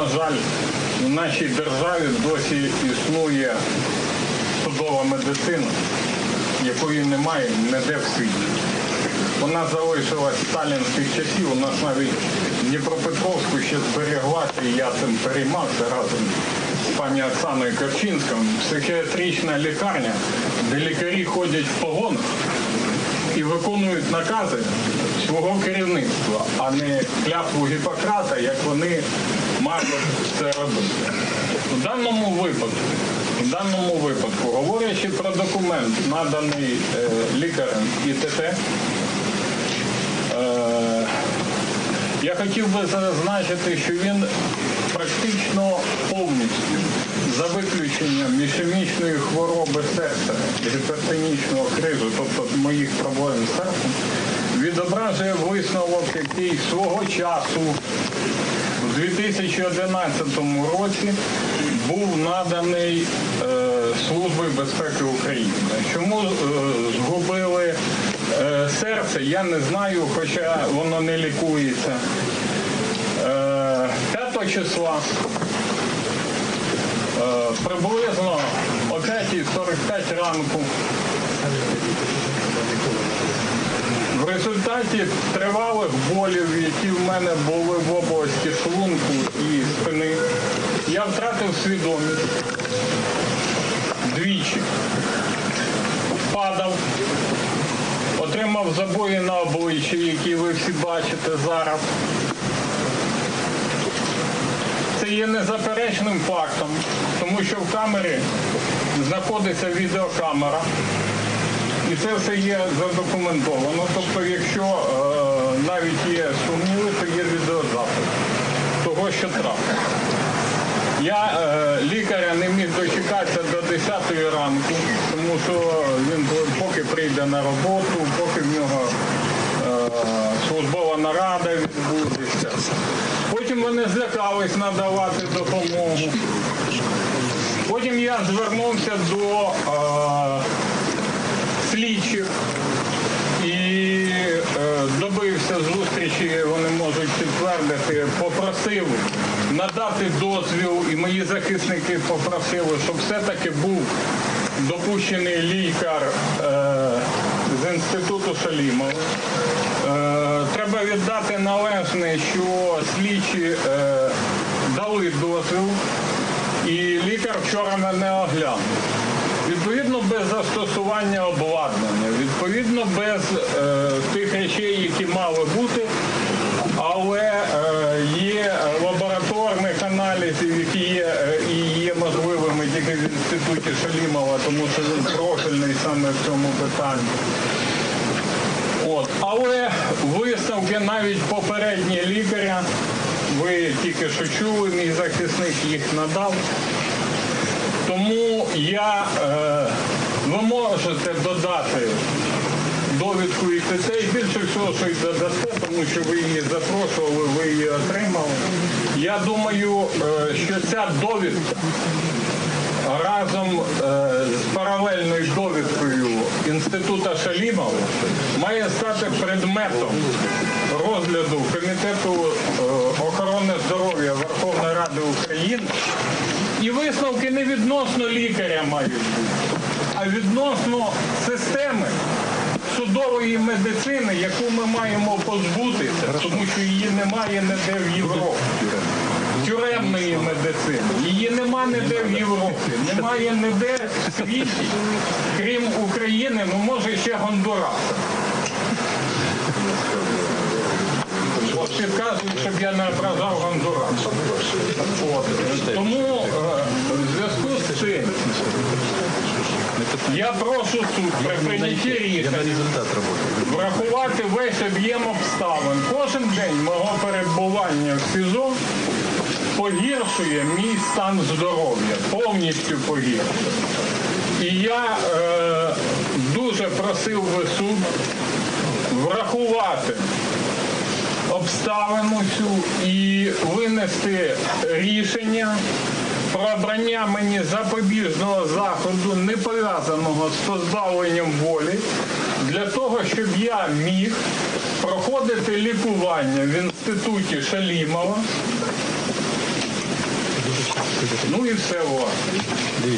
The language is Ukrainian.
на жаль, в нашій державі досі існує судова медицина, якої немає ніде в світі. Вона залишилась сталінських часів. У нас навіть Дніпропетровську ще зберіглася, і я цим переймався разом з пані Оксаною Корчинською. Психіатрична лікарня, де лікарі ходять в погонах і виконують накази свого керівництва, а не клятву Гіппократа, як вони мають це робити. У даному випадку, в даному випадку, говорячи про документ, наданий е, лікарем ІТТ, Е, Я хотів би зазначити, що він практично повністю, за виключенням ішемічної хвороби серця, гіпертонічного кризу, тобто моїх проблем з серцем, відображує висновок, який свого часу у 2011 році був наданий е, Службою безпеки України. Чому е, згубили е, серце, я не знаю, хоча воно не лікується. Е, 5 числа е, приблизно о 5.45 ранку в результаті тривалих болів, які в мене були в області шлунку і спини, я втратив свідомість двічі. Падав, отримав забої на обличчі, які ви всі бачите зараз. Це є незаперечним фактом, тому що в камері знаходиться відеокамера. І це все є задокументовано. Тобто, якщо е, навіть є сумніви, то є відеозапис того, що трапилося. Я е, лікаря не міг дочекатися до 10 ранку, тому що він поки прийде на роботу, поки в нього е, службова нарада відбудеться. Потім вони злякались надавати допомогу. Потім я звернувся до е, слідчих і е, добився зустрічі, вони можуть підтвердити, попросив надати дозвіл, і мої захисники попросили, щоб все-таки був допущений лікар е, з інституту Шалімова. Е, треба віддати належне, що слідчі дали дозвіл, і лікар вчора мене оглянув. Відповідно, без застосування обладнання, відповідно, без е, тих речей, які мали бути, але е, є лабораторних аналізів, які є е, і є можливими тільки в інституті Шалімова, тому що він профільний саме в цьому питанні. От. Але висновки навіть попередні лікаря, ви тільки що чули, мій захисник їх надав. Тому я, е, ви можете додати довідку ІТТ, і більше всього, що й додасте, тому що ви її запрошували, ви її отримали. Я думаю, е, що ця довідка разом е, з паралельною довідкою Інституту Шалімова має стати предметом розгляду Комітету охорони здоров'я Верховної Ради України. І висновки не відносно лікаря мають бути, а відносно системи судової медицини, яку ми маємо позбутися, тому що її немає ніде в Європі. Тюремної медицини. Її нема ніде в Європі, немає ніде в світі, крім України, ну може ще Гондураса. От підказують, щоб я не ображав Гондурас. От. Тому е, в зв'язку з цим я прошу суд при прийнятті рішення врахувати весь об'єм обставин. Кожен день мого перебування в СІЗО погіршує мій стан здоров'я, повністю погіршує. І я е, дуже просив би суд врахувати обставину цю і винести рішення про обрання мені запобіжного заходу, не пов'язаного з позбавленням волі, для того, щоб я міг проходити лікування в інституті Шалімова Ну і все.